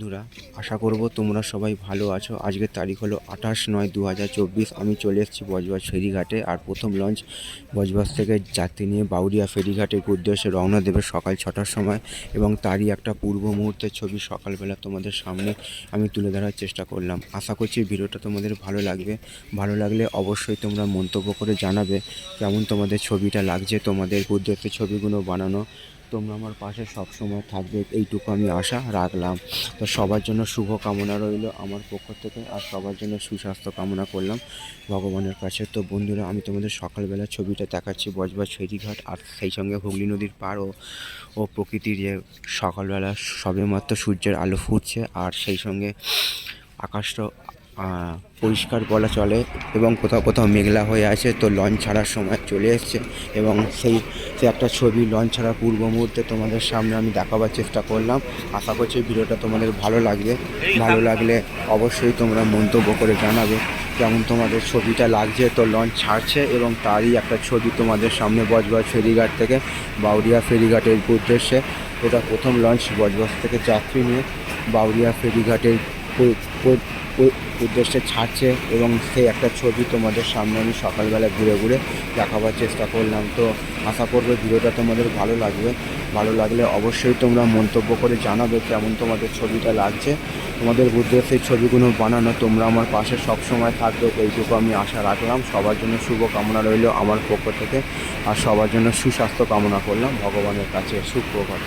বন্ধুরা, আশা করব তোমরা সবাই ভালো আছো। আজকের তারিখ হলো আঠাশ নয় দু আমি চলে এসেছি বজবাজ ফেরিঘাটে আর প্রথম লঞ্চ বজবাজ থেকে যাত্রী নিয়ে বাউরিয়া ফেরিঘাটের উদ্দেশ্যে রওনা দেবে সকাল ছটার সময় এবং তারই একটা পূর্ব মুহূর্তের ছবি সকালবেলা তোমাদের সামনে আমি তুলে ধরার চেষ্টা করলাম। আশা করছি ভিডিওটা তোমাদের ভালো লাগবে। ভালো লাগলে অবশ্যই তোমরা মন্তব্য করে জানাবে কেমন তোমাদের ছবিটা লাগছে, তোমাদের উদ্দেশ্যে ছবিগুলো বানানো। তোমরা আমার পাশে সব সময় থাকবে, এইটুকু আমি আশা রাখলাম। তো সবার জন্য শুভ কামনা রইল আমার পক্ষ থেকে আর সবার জন্য সুস্বাস্থ্য কামনা করলাম ভগবানের কাছে। তো বন্ধুরা, আমি তোমাদের সকালবেলা ছবিটা দেখাচ্ছি বজবজ ফেরিঘাট আর সেই সঙ্গে হুগলি নদীর পার ও ও প্রকৃতির যে সকালবেলা সবেমাত্র সূর্যের আলো ফুটছে আর সেই সঙ্গে আকাশটা পরিষ্কার বলা চলে এবং কোথাও কোথাও মেঘলা হয়ে আছে, তো লঞ্চ ছাড়ার সময় চলে এসছে এবং সেই সে একটা ছবি লঞ্চ ছাড়ার পূর্ব মুহূর্তে তোমাদের সামনে আমি দেখাবার চেষ্টা করলাম। আশা করছি ভিডিওটা তোমাদের ভালো লাগবে। ভালো লাগলে অবশ্যই তোমরা মন্তব্য করে জানাবে কেমন তোমাদের ছবিটা লাগছে। তো লঞ্চ ছাড়ছে এবং তারই একটা ছবি তোমাদের সামনে বজবজ ফেরিঘাট থেকে, বাউরিয়া ফেরিঘাটের উদ্দেশ্যে। এটা প্রথম লঞ্চ বজবজ থেকে যাত্রী নিয়ে বাউরিয়া ফেরিঘাটের উদ্দেশ্যে ছাড়ছে এবং সেই একটা ছবি তোমাদের সামনে আমি সকালবেলা ঘুরে ঘুরে দেখাবার চেষ্টা করলাম। তো আশা করব ভিডিওটা তোমাদের ভালো লাগবে। ভালো লাগলে অবশ্যই তোমরা মন্তব্য করে জানাবে কেমন তোমাদের ছবিটা লাগছে। তোমাদের উদ্দেশ্যে ছবিগুলো বানানো তোমরা আমার পাশে সব সময় থাকবে। এইটুকু আমি আশা রাখলাম। সবার জন্য শুভ কামনা রইল আমার পক্ষ থেকে। আর সবার জন্য সুস্বাস্থ্য কামনা করলাম। ভগবানের কাছে সুপ্রভাত।